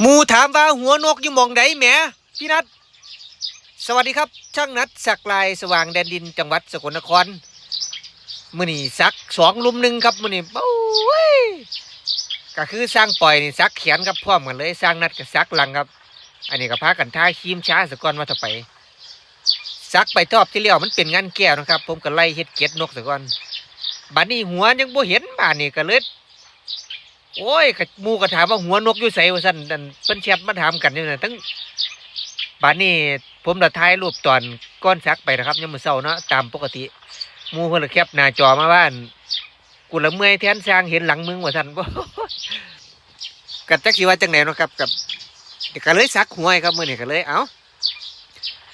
หมูถามว่าหัวนกอยู่มองใดแหมพี่นัทสวัสดีครับ ช่างนัดสักลายสว่างแดนดินจังหวัดสกลนครมือนี้สักสองลุมหนึ่งครับมือนี้โอ้ยก็คือสร้างปล่อยนี่สักเขียนครับพร้อมกันเลยสร้างนัดกับสักหลังครับ อันนี้ก็พากันท่าคีมช้าสกอนว่าจะไปสักไปทอบที่เลี้ยวมันเป็นงานแก้วนะครับ ผมก็ไล่เฮ็ดเก็ดนกสกอนบัดนี้หัวยังบ่เห็นบาดนี้ก็เลย โอ้ยกะหมูก็ถามว่าหัวนกอยู่ไสว่าซั่นนั่นเพิ่นแชทมาถามกันอยู่นั่นทั้งบัดนี้ผมละถ่ายรูปตอนก้อนซักไปนะครับยามมื้อเช้าเนาะตามปกติหมูเพิ่นละแคปหน้าจอมาว่านกูละเมื่อยแทนสร้างเห็นหลังมึงว่าซั่นบ่ก็จักสิว่าจังไดเนะครับกับก็เลยซักหัวให้ครับมื้อนี้ก็เลยเอา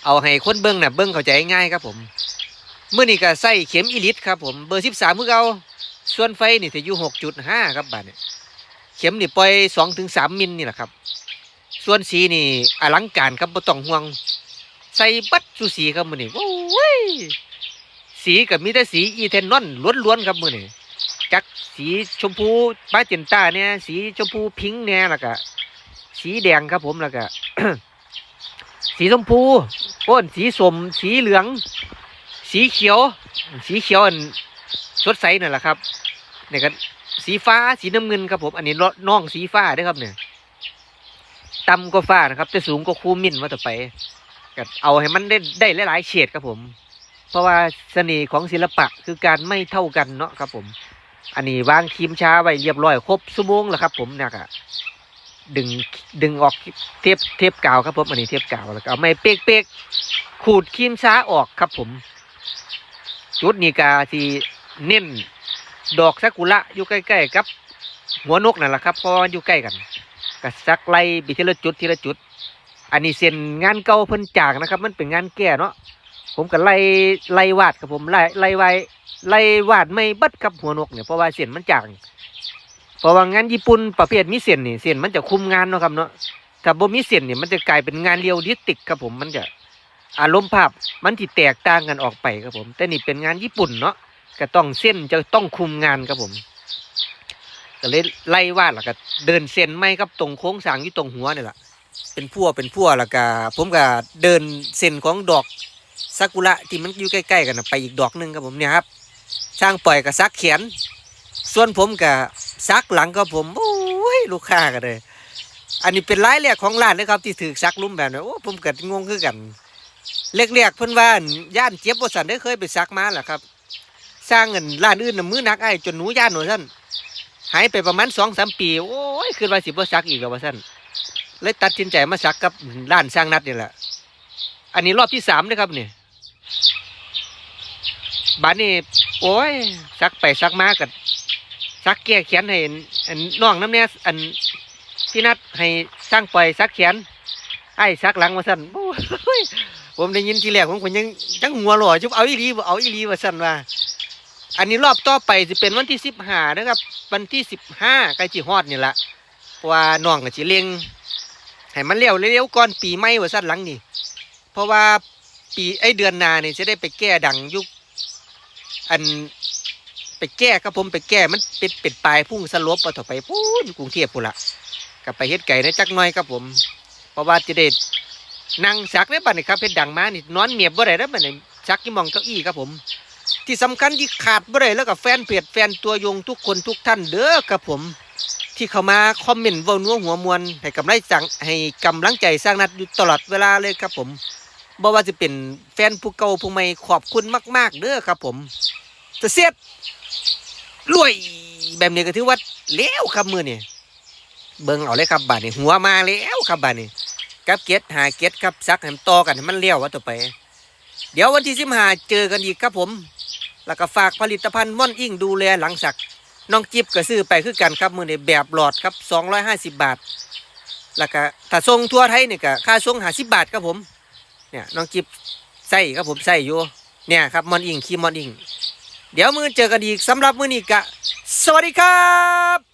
เอาให้คนเบิ่งน่ะเบิ่งเข้าใจง่ายครับผมมื้อนี้ก็ใส่เข็มอีลิตครับผมเบอร์13คือเก่าส่วนไฟนี่สิอยู่6.5ครับบัดนี้เเข็มนี่ปล่อยสองถึงสามมิลนี่แหละครับ ส่วนสีนี่อลังการครับบ่ต้องห่วง ใส่บัดสุสีครับมือนี่โอ้ยสีกับมีแต่สีอีเทนนอนล้วนๆครับมือนี่จักสีชมพูป้าเจนต้าเนี่ยสีชมพูพิงค์เนี่ยแล้วก็สีแดงครับผมแล้วก็สีชมพูโอ้นสีสมสีเหลือง สีเขียว สีเขียวอันสดใสนั่นแหละครับเนี่ยก็ สีฟ้าสีน้ำเงินครับผมอันนี้น้องสีฟ้าด้วยครับเนี่ยต่ำก็ฟ้านะครับแต่สูงก็คูมินว่าต่อไปก็เอาให้มันได้ได้หลายๆเฉดครับผม เพราะว่าเสน่ห์ของศิลปะคือการไม่เท่ากันเนาะครับผม อันนี้วางครีมช้าไว้เรียบร้อยครบชั่วโมงแล้วครับผมเนี่ยก็ดึงดึงออกเทปเทปกาวครับผมอันนี้เทปกาวแล้วก็เอาไม้เป๊กเป๊กขูดครีมช้าออกครับผม จุดนี้กาที่เน้น ดอกซากุระอยู่ใกล้ๆกับ หัวนกนั่นแหละครับเพราะมันอยู่ใกล้กันก็สักไล่ไปทีละจุดทีละจุด อันนี้เส้นงานเก่าเพิ่นจางนะครับ มันเป็นงานแก่เนาะผมก็ไล่ไล่วาดครับผมไล่ไล่ไว้ไล่วาดไม่บัดกับหัวนกเนี่ยเพราะว่าเส้นมันจางเพราะว่างานญี่ปุ่นประเภทมีเส้นนี่เส้นมันจะคุมงานเนาะครับเนาะถ้าบ่มีเส้นเนี่ยมันจะกลายเป็นงานเรียวดิสติกครับผมมันจะอารมณ์ภาพมันที่แตกต่างกันออกไปครับผม แต่นี่เป็นงานญี่ปุ่นเนาะ ก็ต้องเส้นจะต้องคุมงานครับผมก็เลยไล่วาดแล้วก็เดินเส้นไม่ครับตรงโค้งสางอยู่ตรงหัวนี่แหละเป็นพั่วเป็นพั่วแล้วก็ผมก็เดินเส้นของดอกซากุระที่มันอยู่ใกล้ๆกันนะไปอีกดอกหนึ่งครับผมเนี่ยครับช่างปล่อยกับซักเขียน ส่วนผมกับซักหลังครับผมโอ้ยลูกค้ากันเลยอันนี้เป็นรายแรกของร้านเลยครับที่ถือซักลุ่มแบบนี้โอ้ผมเก็งงคือกันเล็กๆเพิ่อนว่านย่านเจ็บบสันได้เคยไปซักมาแหละครับ สร้างเงินร้านอื่นน่ะมือนักไอ้จนหนูย่านหนูท่านหายไปประมาณสองสามปี โอ้ยคือว่าสิบ่ซักอีกแล้วว่าท่านเลยตัดสินใจมาซักกับร้านสร้างนัดนี่แหละ อันนี้รอบที่สามนะครับนี่บ้านนี้โอ้ยซักไปซักมากันซักแก้เขียนให้อันน้องน้ำเนี้ยอันพี่นัดให้สร้างปล่อยซักเขียนไอ้ซักหลังว่าสั่นโอ้ยผมได้ยินทีแรกผมก็ยังยังหัวหล่อจุบเอาอีหลีบ่เอาอีหลีว่าสั่นว่า อันนี้รอบต่อไปจะเป็นวันที่สิบห้านะครับ วันที่สิบห้าใกล้จีฮอดนี่แหละว่าน้องกับจีเลียงให้มันเร็วเร็วก่อนปีใหม่ว่าสั้นหลังนี่ เพราะว่าปีไอเดือนนาเนี่ยจะได้ไปแก้ดังยุคอันไปแก้ครับผมไปแก้มันเป็นเป็ดปลายพุ่งสลบเอาต่อไปพูนกรุงเทพพูนละกลับไปเฮ็ดไก่นะจักหน้อยครับผม เพราะว่าจะได้นั่งซักได้บัดนี่ครับเพชรดังมานี่นอนเมียบบ่ได้แล้วบัดนี่ซักที่มองเก้าอี้ครับผม ที่สำคัญที่ขาดบ่ได้แล้วกับแฟนเพจแฟนตัวยงทุกคนทุกท่านเด้อครับผม ที่เข้ามาคอมเมนต์เว้านัวหัวมวลให้กำลังจังให้กำลังใจสร้างนัดอยู่ตลอดเวลาเลยครับผมบ่ว่าจะเป็นแฟนผู้เก่าผู้ใหม่ขอบคุณมาก ๆ เด้อครับผมจะเสียดรวยแบบนี้ก็ถือว่าแล้วครับมือนี่เบิ่งเอาเลยครับบาดนี้หัวมาแล้วครับบาดนี้กับเก็ดหาเก็ดครับซักให้มันต่อกันให้มันเลี้ยวว่าต่อไป เดี๋ยววันที่สิบห้าเจอกันอีกครับผม แล้วก็ฝากผลิตภัณฑ์ม่อนอิงดูแลหลังสักน้องจิ๊บก็ซื้อไปคือกันครับมือในแบบหลอดครับสองร้อยห้าสิบบาท แล้วก็ถ้าทรงทั่วไทยเนี่ยก็ค่าทรงหาสิบบาทครับผมเนี่ยน้องจิ๊บใส่ครับผมใส่อยู่เนี่ยครับมอนอิงคีมอนอิง เดี๋ยวมือเจอกันอีกสำหรับมือนี้กะสวัสดีครับ